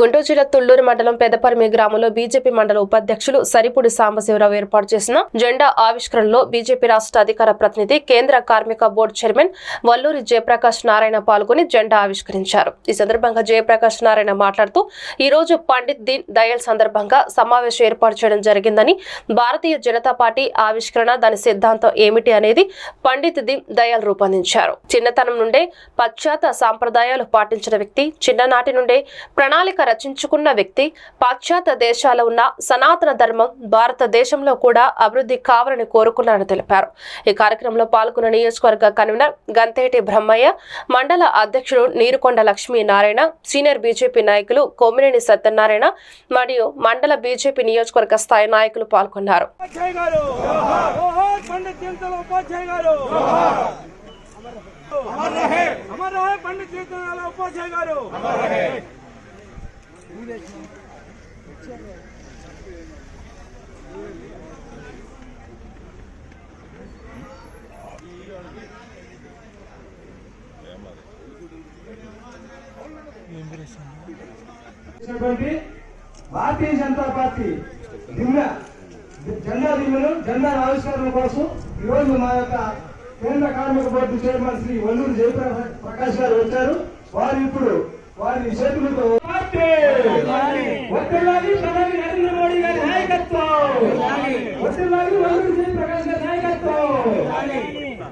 గుంటూరు జిల్లా తుళ్ళూరు మండలం పెదపరిమి గ్రామంలో బీజేపీ మండల ఉపాధ్యక్షులు సరిపూడి సాంబశివరావు ఏర్పాటు చేసిన జెండా ఆవిష్కరణలో బీజేపీ రాష్ట్ర అధికార ప్రతినిధి కేంద్ర కార్మిక బోర్డు చైర్మన్ వల్లూరి జయప్రకాష్ నారాయణ పాల్గొని జెండా ఆవిష్కరించారు. ఈ సందర్భంగా జయప్రకాష్ నారాయణ మాట్లాడుతూ ఈ రోజు పండిత్ దీన్ దయల్ సందర్భంగా సమావేశం ఏర్పాటు చేయడం జరిగిందని భారతీయ జనతా పార్టీ ఆవిష్కరణ దాని సిద్ధాంతం ఏమిటి అనేది పండిత్ దీన్ దయాల్ రూపొందించారు. చిన్నతనం నుండే పాశ్చాత్య సాంప్రదాయాలు పాటించిన వ్యక్తి చిన్ననాటి నుండే ప్రణాళిక రచించుకున్న వ్యక్తి పాశ్చాత్య దేశాల ఉన్న సనాతన ధర్మం భారతదేశంలో కూడా అభివృద్ధి కావాలని కోరుకున్నారని తెలిపారు. ఈ కార్యక్రమంలో పాల్గొన్న నియోజకవర్గ కన్వీనర్ గంతేటి బ్రహ్మయ్య మండల అధ్యక్షుడు నీరుకొండ లక్ష్మీ నారాయణ సీనియర్ బీజేపీ నాయకులు కోమినేని సత్యనారాయణ మరియు మండల బీజేపీ నియోజకవర్గ స్థాయి నాయకులు పాల్గొన్నారు. అమర్ రహే! అమర్ రహే! పండిత్ దీనదయాళ ఉపాధ్యాయ గారు! అమర్ రహే భారతీయ జనతా పార్టీ దిమ్మ జెండా దిమ్మను జెండా ఆవిష్కరణ కోసం ఈ రోజు మా యొక్క కేంద్ర కార్మిక బోర్డు చైర్మన్ శ్రీ వల్లూరు జయప్రకాష్ గారు వచ్చారు. వారు ఇప్పుడు వారి చేతులతో వర్ధిల్లాలి వల్లూరు జయప్రకాష్ గారి నాయకత్వం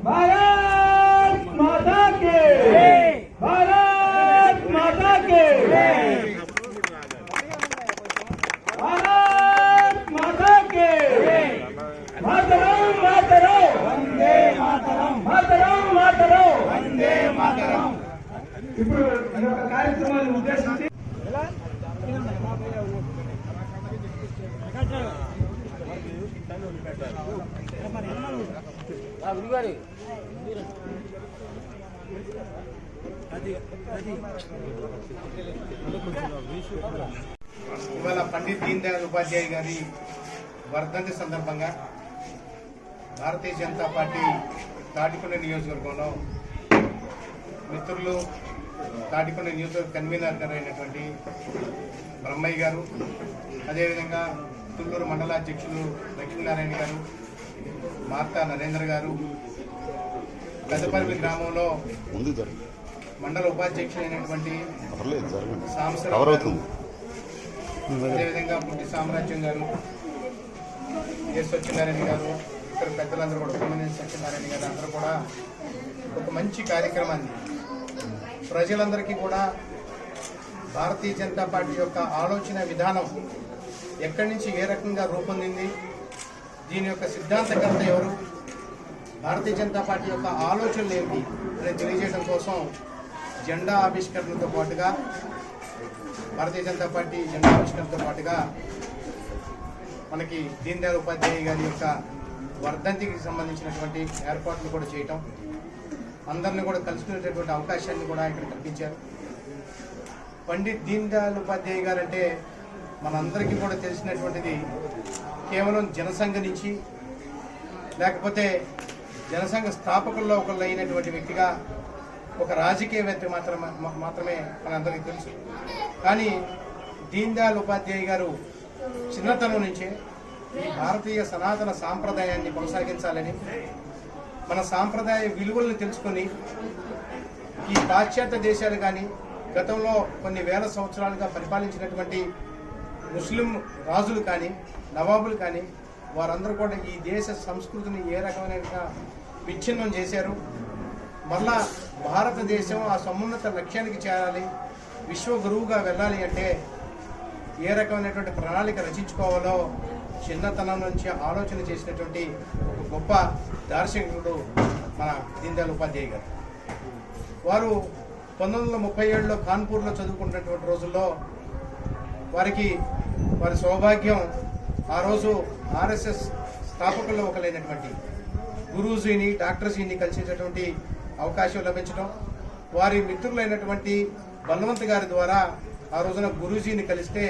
భారత్ మాతా కే భారత్ మాతా కే भारत माता के मातरम मातरम वंदे मातरम मातरम मातरम वंदे मातरम ఇప్పుడు ఈ యొక్క కార్యక్రమాన్ని ఉద్దేశించి ఇవాళ పండిత్ దీన్ దయాళ్ ఉపాధ్యాయ గారి వర్ధంతి సందర్భంగా భారతీయ జనతా పార్టీ తాటికొండ నియోజకవర్గంలో మిత్రులు తాటికొండ నియోజకవర్గ కన్వీనర్ గారు అయినటువంటి బ్రహ్మయ్య గారు అదేవిధంగా తుళ్ళూరు మండలాధ్యక్షులు లక్ష్మీనారాయణ గారు మార్తా నరేంద్ర గారు పెద్దపల్లి గ్రామంలో మండల ఉపాధ్యక్షులైనటువంటి అదేవిధంగా పుట్టి సామ్రాజ్యం గారు ఎస్ సత్యనారాయణ గారు ఇక్కడ పెద్దలందరూ కూడా కొమ్మినేని సత్యనారాయణ గారు అందరూ కూడా ఒక మంచి కార్యక్రమాన్ని ప్రజలందరికీ కూడా భారతీయ జనతా పార్టీ యొక్క ఆలోచన విధానం ఎక్కడి నుంచి ఏ రకంగా రూపొందింది? దీని యొక్క సిద్ధాంతకర్త ఎవరు? భారతీయ జనతా పార్టీ యొక్క ఆలోచనలు ఏమిటి అనేది తెలియజేయడం కోసం జెండా ఆవిష్కరణతో పాటుగా భారతీయ జనతా పార్టీ జెండా ఆవిష్కరణతో పాటుగా మనకి దీన్ దయాళ్ ఉపాధ్యాయ గారి యొక్క వర్ధంతికి సంబంధించినటువంటి ఏర్పాట్లు కూడా చేయటం అందరిని కూడా కలుసుకునేటటువంటి అవకాశాన్ని కూడా ఇక్కడ కల్పించారు. పండిత్ దీన్ దయాళ్ ఉపాధ్యాయ గారు అంటే మనందరికీ కూడా తెలిసినటువంటిది కేవలం జనసంఘ నుంచి లేకపోతే జనసంఘ స్థాపకుల్లో ఒకళ్ళు అయినటువంటి వ్యక్తిగా ఒక రాజకీయవేత్త మాత్రమే మాత్రమే మనందరికీ తెలుసు. కానీ దీన్ దయాళ్ ఉపాధ్యాయ గారు చిన్నతనం నుంచే ఈ భారతీయ సనాతన సాంప్రదాయాన్ని కొనసాగించాలని మన సాంప్రదాయ విలువలను తెలుసుకొని ఈ పాశ్చాత్య దేశాలు కానీ గతంలో కొన్ని వేల సంవత్సరాలుగా పరిపాలించినటువంటి ముస్లిం రాజులు కానీ నవాబులు కానీ వారందరూ కూడా ఈ దేశ సంస్కృతిని ఏ రకమైన విచ్ఛిన్నం చేశారు. మళ్ళా భారతదేశం ఆ సమున్నత లక్ష్యానికి చేరాలి విశ్వ గురువుగా వెళ్ళాలి అంటే ఏ రకమైనటువంటి ప్రణాళిక రచించుకోవాలో చిన్నతనం నుంచి ఆలోచన చేసినటువంటి ఒక గొప్ప దార్శనికుడు మన దీన్ ఉపాధ్యాయ గారు. వారు పంతొమ్మిది వందల ముప్పై ఏడులో కాన్పూర్లో చదువుకున్నటువంటి రోజుల్లో వారికి వారి సౌభాగ్యం ఆ రోజు ఆర్ఎస్ఎస్ స్థాపకుల్లో ఒకలైనటువంటి గురూజీని డాక్టర్జీని కలిసేటటువంటి అవకాశం లభించడం వారి మిత్రులైనటువంటి బలవంత్ గారి ద్వారా ఆ రోజున గురూజీని కలిస్తే